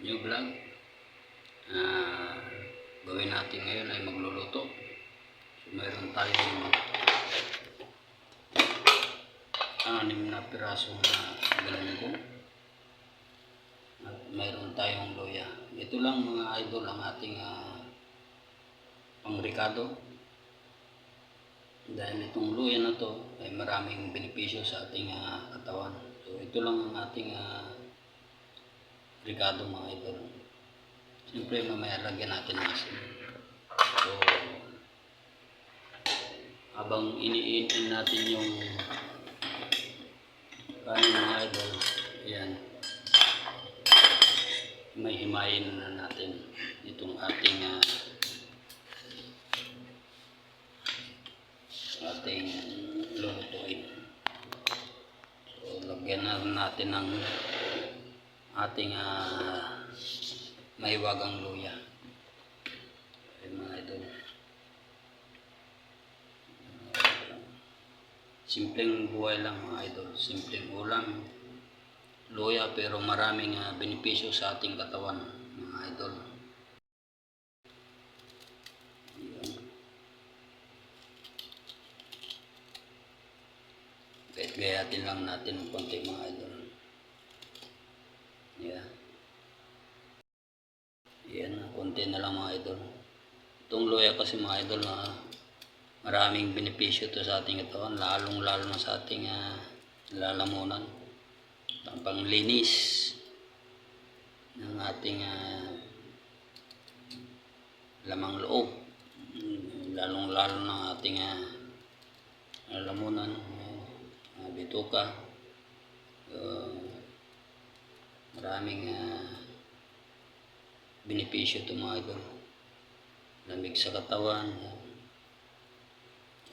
new vlog. Ah, gawin natin ngayon ay magluluto. So, mayroon tayong anim na pirasong na galunggong. At mayroon tayong loya. Ito lang mga idol ang ating ah, pangrikado. Dahil itong luya na to ay maraming benepisyo sa ating ah, katawan. So ito lang ang ating uh, ricado mga idol. Siyempre mamaya lagyan natin ng asin. So habang iniinin natin yung kanin mga idol, ayan, may himayin na natin itong ating ah, ating lulutuin. So, lagyan na natin ng ating ah, mahiwagang luya. Idol. Simpleng buhay lang mga idol. Simpleng ulam. Luya pero maraming ah, benepisyo sa ating katawan mga idol. Yun. Kahit gayatin lang natin ng konti mga idol. Yeah. Yan, konti na lang mga idol. Itong luya kasi mga idol na maraming benepisyo to sa ating katawan, lalong lalo na sa ating ah, lalamunan. Ang panglinis ng ating ah, lamang loob. Lalong lalo ng ating ah, lalamunan, uh, bituka, uh, maraming ah, benepisyo ito mga idol. Lamig sa katawan.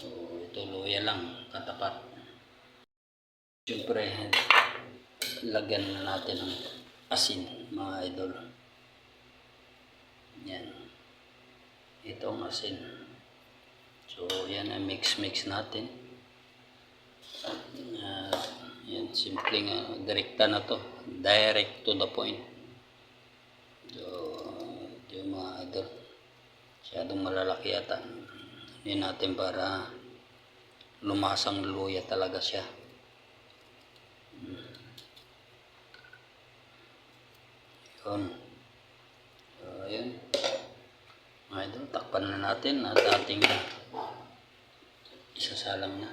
O, ito luya lang, katapat. Siyempre, lagyan na natin ng asin mga idol. Yan. Ito ang asin. So, yan ang mix-mix natin. Uh, simpleng uh, direkta na to. Direct to the point. So, yung mga idol. Masyadong malalaki yata. Hindi natin para lumasang luya talaga siya. Yun. So, ayun. Mga idol, takpan na natin at ating isasalang na.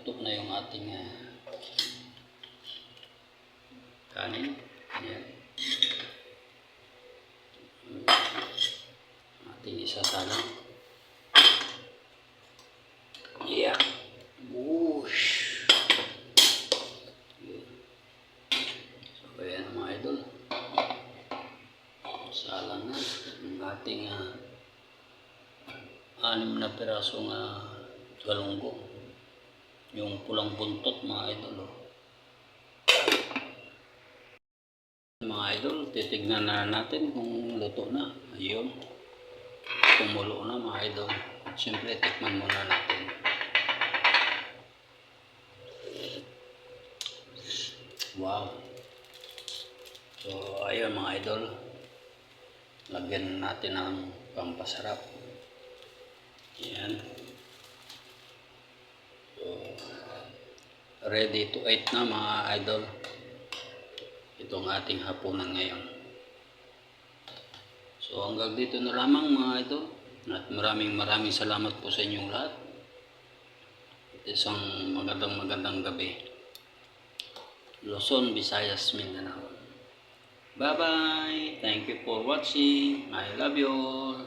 Luto na yung ating uh, kanin. Ayan. Ating isasalang. Yeah. Whoosh. So, ayan mga idol. Salang na ating uh, anim na pirasong uh, galunggong. Yung pulang buntot mga idol. Oh. Mga idol, titignan na natin kung luto na. Ayun. Kumulo na mga idol. At syempre, tikman muna natin. Wow. So, ayun mga idol. Lagyan natin ng pampasarap. Yan. So, ready to eat na mga idol itong ating hapunan ngayon. So hanggang dito na lamang mga idol at maraming maraming salamat po sa inyong lahat. Isang magandang magandang gabi. Luzon, Visayas, Mindanao. Bye-bye. Thank you for watching. I love you all.